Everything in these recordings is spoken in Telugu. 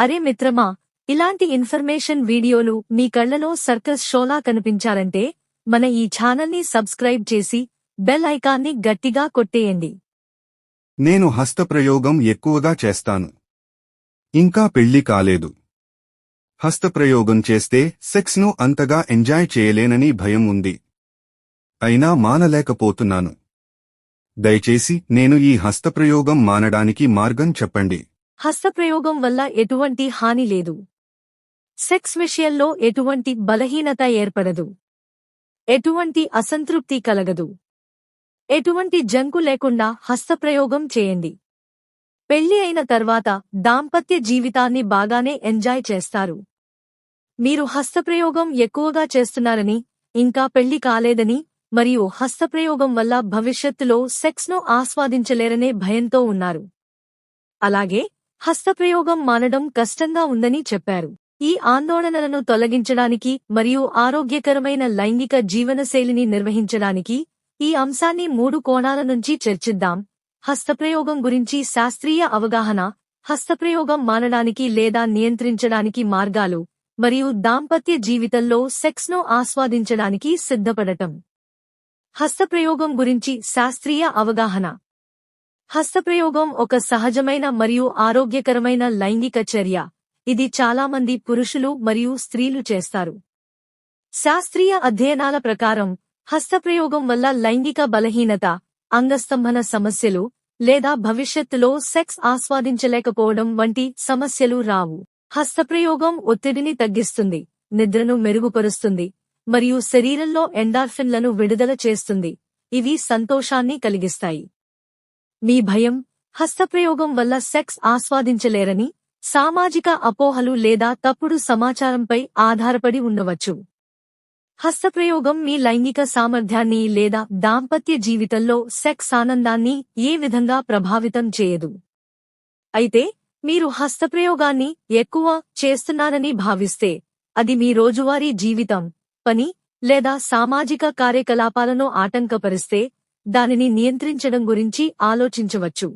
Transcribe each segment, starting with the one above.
అరే మిత్రమా ఇలాంటి ఇన్ఫర్మేషన్ వీడియోలు మీ కళ్ళలో సర్కస్ షోలా కనిపించాలంటే మన ఈ ఛానల్ని సబ్స్క్రైబ్ చేసి బెల్ ఐకాన్ని గట్టిగా కొట్టేయండి. నేను హస్తప్రయోగం ఎక్కువగా చేస్తాను. ఇంకా పెళ్ళి కాలేదు. హస్తప్రయోగం చేస్తే సెక్స్ను అంతగా ఎంజాయ్ చేయలేనని భయం ఉంది. అయినా మానలేకపోతున్నాను. దయచేసి నేను ఈ హస్తప్రయోగం మానడానికి మార్గం చెప్పండి. హస్తప్రయోగం వల్ల ఎటువంటి హాని లేదు. సెక్స్ విషయంలో ఎటువంటి బలహీనత ఏర్పడదు. ఎటువంటి అసంతృప్తి కలగదు. ఎటువంటి జంకు లేకుండా హస్తప్రయోగం చేయండి. పెళ్ళి అయిన తర్వాత దాంపత్య జీవితాన్ని బాగానే ఎంజాయ్ చేస్తారు. మీరు హస్తప్రయోగం ఎక్కువగా చేస్తున్నారని ఇంకా పెళ్ళి కాలేదని మరియు హస్తప్రయోగం వల్ల భవిష్యత్తులో సెక్స్ను ఆస్వాదించలేరనే భయంతో ఉన్నారు. అలాగే హస్తప్రయోగం మానడం కష్టంగా ఉందని చెప్పారు. ఈ ఆందోళనలను తొలగించడానికి మరియు ఆరోగ్యకరమైన లైంగిక జీవనశైలిని నిర్వహించడానికి ఈ అంశాన్ని మూడు కోణాల నుంచి చర్చిద్దాం. హస్తప్రయోగం గురించి శాస్త్రీయ అవగాహన హస్తప్రయోగం మానడానికి లేదా నియంత్రించడానికి మార్గాలు మరియు దాంపత్య జీవితంలో సెక్స్ను ఆస్వాదించడానికి సిద్ధపడటం. హస్తప్రయోగం గురించి శాస్త్రీయ అవగాహన. హస్తప్రయోగం ఒక సహజమైన మరియు ఆరోగ్యకరమైన లైంగిక చర్య. ఇది చాలామంది పురుషులు మరియు స్త్రీలు చేస్తారు. శాస్త్రీయ అధ్యయనాల ప్రకారం హస్తప్రయోగం వల్ల లైంగిక బలహీనత అంగస్తంభన సమస్యలు లేదా భవిష్యత్తులో సెక్స్ ఆస్వాదించలేకపోవడం వంటి సమస్యలు రావు. హస్తప్రయోగం ఒత్తిడిని తగ్గిస్తుంది నిద్రను మెరుగుపరుస్తుంది మరియు శరీరంలో ఎండార్ఫిన్లను విడుదల చేస్తుంది. ఇవి సంతోషాన్ని కలిగిస్తాయి. మీ భయం హస్తప్రయోగం వల్ల సెక్స్ ఆస్వాదించలేరని సామాజిక అపోహలు లేదా తప్పుడు సమాచారంపై ఆధారపడి ఉండవచ్చు. హస్తప్రయోగం మీ లైంగిక సామర్థ్యాన్ని లేదా దాంపత్య జీవితంలో సెక్స్ ఆనందాన్ని ఏ విధంగా ప్రభావితం చేయదు. అయితే మీరు హస్తప్రయోగాన్ని ఎక్కువ చేస్తున్నారని భావిస్తే అది మీ రోజువారీ జీవితం పని లేదా సామాజిక కార్యకలాపాలను ఆటంకపరిస్తే దానిని నియంత్రించడం గురించి ఆలోచించవచ్చు.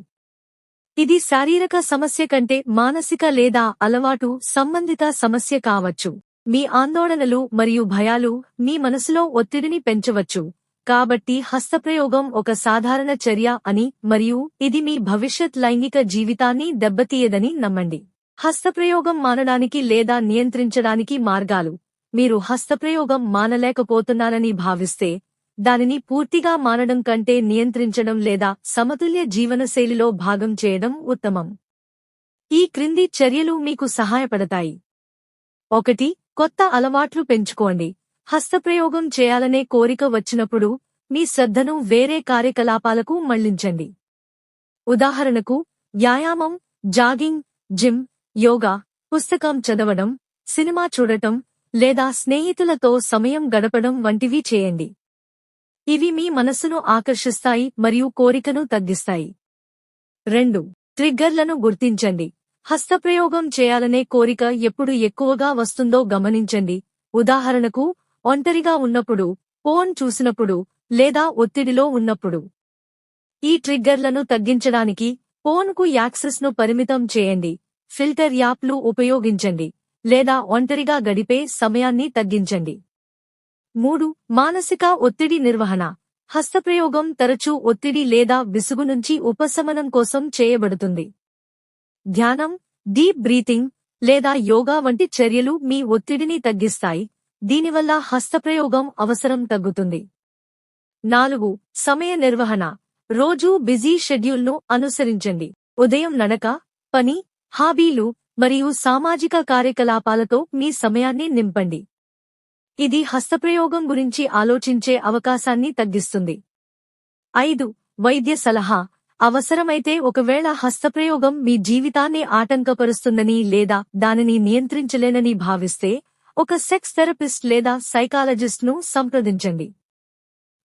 ఇది శారీరక సమస్య కంటే మానసిక లేదా అలవాటు సంబంధిత సమస్య కావచ్చు. మీ ఆందోళనలు మరియు భయాలు మీ మనసులో ఒత్తిడిని పెంచవచ్చు. కాబట్టి హస్తప్రయోగం ఒక సాధారణ చర్య అని మరియు ఇది మీ భవిష్యత్ లైంగిక జీవితాన్ని దెబ్బతీయదని నమ్మండి. హస్తప్రయోగం మానడానికి లేదా నియంత్రించడానికి మార్గాలు. మీరు హస్తప్రయోగం మానలేకపోతున్నారని భావిస్తే దానిని పూర్తిగా మానడం కంటే నియంత్రించడం లేదా సమతుల్య జీవనశైలిలో భాగం చేయడం ఉత్తమం. ఈ క్రింది చర్యలు మీకు సహాయపడతాయి. ఒకటి కొత్త అలవాట్లు పెంచుకోండి. హస్తప్రయోగం చేయాలనే కోరిక వచ్చినప్పుడు మీ శ్రద్ధను వేరే కార్యకలాపాలకు మళ్ళించండి. ఉదాహరణకు వ్యాయామం జాగింగ్ జిమ్ యోగా పుస్తకం చదవడం సినిమా చూడటం లేదా స్నేహితులతో సమయం గడపడం వంటివి చేయండి. ఇవి మీ మనస్సును ఆకర్షిస్తాయి మరియు కోరికను తగ్గిస్తాయి. రెండు ట్రిగ్గర్లను గుర్తించండి. హస్తప్రయోగం చేయాలనే కోరిక ఎప్పుడు ఎక్కువగా వస్తుందో గమనించండి. ఉదాహరణకు ఒంటరిగా ఉన్నప్పుడు ఫోన్ చూసినప్పుడు లేదా ఒత్తిడిలో ఉన్నప్పుడు. ఈ ట్రిగ్గర్లను తగ్గించడానికి ఫోన్కు యాక్సెస్ను పరిమితం చేయండి. ఫిల్టర్ యాప్లు ఉపయోగించండి లేదా ఒంటరిగా గడిపే సమయాన్ని తగ్గించండి. మూడు మానసిక ఒత్తిడి నిర్వహణ. హస్తప్రయోగం తరచూ ఒత్తిడి లేదా విసుగు నుంచి ఉపశమనం కోసం చేయబడుతుంది. ధ్యానం డీప్ బ్రీతింగ్ లేదా యోగా వంటి చర్యలు మీ ఒత్తిడిని తగ్గిస్తాయి. దీనివల్ల హస్తప్రయోగం అవసరం తగ్గుతుంది. నాలుగు సమయ నిర్వహణ. రోజూ బిజీ షెడ్యూల్ను అనుసరించండి. ఉదయం నడక పని హాబీలు మరియు సామాజిక కార్యకలాపాలతో మీ సమయాన్ని నింపండి. ఇది హస్తప్రయోగం గురించి ఆలోచించే అవకాశాన్ని తగ్గిస్తుంది. ఐదు వైద్య సలహా. అవసరమైతే ఒకవేళ హస్తప్రయోగం మీ జీవితాన్ని ఆటంకపరుస్తుందని లేదా దానిని నియంత్రించలేనని భావిస్తే ఒక సెక్స్ థెరపిస్ట్ లేదా సైకాలజిస్ట్ను సంప్రదించండి.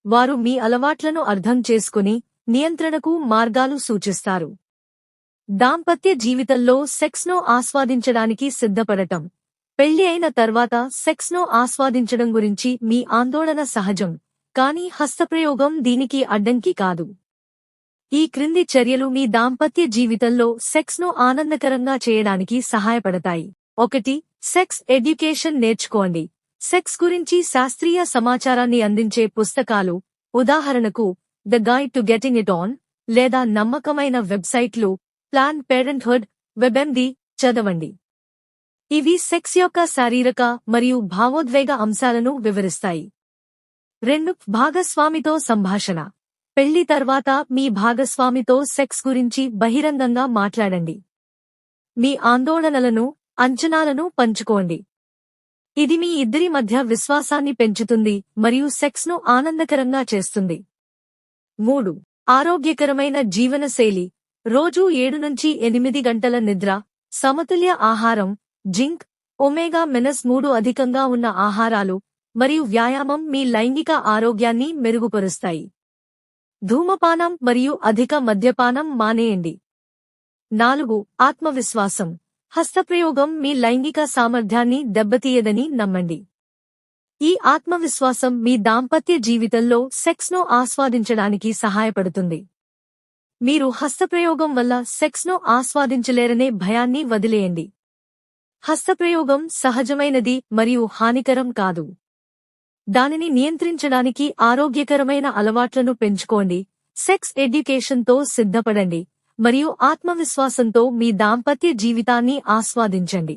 వారు మీ అలవాట్లను అర్థం చేసుకుని నియంత్రణకు మార్గాలు సూచిస్తారు. దాంపత్య జీవితంలో సెక్స్ను ఆస్వాదించడానికి సిద్ధపడటం. పెళ్ళి అయిన తర్వాత సెక్స్ను ఆస్వాదించడం గురించి మీ ఆందోళన సహజం. కానీ హస్తప్రయోగం దీనికి అడ్డంకి కాదు. ఈ క్రింది చర్యలు మీ దాంపత్య జీవితంలో సెక్స్ను ఆనందకరంగా చేయడానికి సహాయపడతాయి. ఒకటి సెక్స్ ఎడ్యుకేషన్ నేర్చుకోండి. సెక్స్ గురించి శాస్త్రీయ సమాచారాన్ని అందించే పుస్తకాలు ఉదాహరణకు the guide to getting it on లేదా నమ్మకమైన వెబ్సైట్లు ప్లాన్ పేరెంట్హుడ్ వెబెండి చదవండి. ఇవి సెక్స్ యొక్క శారీరక మరియు భావోద్వేగ అంశాలను వివరిస్తాయి. రెండు భాగస్వామితో సంభాషణ. పెళ్ళి తర్వాత మీ భాగస్వామితో సెక్స్ గురించి బహిరంగంగా మాట్లాడండి. మీ ఆందోళనలను అంచనాలను పంచుకోండి. ఇది మీ ఇద్దరి మధ్య విశ్వాసాన్ని పెంచుతుంది మరియు సెక్స్ను ఆనందకరంగా చేస్తుంది. మూడు ఆరోగ్యకరమైన జీవనశైలి. రోజూ ఏడు నుంచి ఎనిమిది గంటల నిద్ర సమతుల్య ఆహారం జింక్ ఒమేగా మెనస్ మూడు అధికంగా ఉన్న ఆహారాలు మరియు వ్యాయామం మీ లైంగిక ఆరోగ్యాన్ని మెరుగుపరుస్తాయి. ధూమపానం మరియు అధిక మద్యపానం మానేయండి. నాలుగు ఆత్మవిశ్వాసం. హస్తప్రయోగం మీ లైంగిక సామర్థ్యాన్ని దెబ్బతీయదని నమ్మండి. ఈ ఆత్మవిశ్వాసం మీ దాంపత్య జీవితంలో సెక్స్ను ఆస్వాదించడానికి సహాయపడుతుంది. మీరు హస్తప్రయోగం వల్ల సెక్స్ను ఆస్వాదించలేరనే భయాన్ని వదిలేయండి. హస్తప్రయోగం సహజమైనది మరియు హానికరం కాదు. దానిని నియంత్రించడానికి ఆరోగ్యకరమైన అలవాట్లను పెంచుకోండి. సెక్స్ ఎడ్యుకేషన్తో సిద్ధపడండి మరియు ఆత్మవిశ్వాసంతో మీ దాంపత్య జీవితాన్ని ఆస్వాదించండి.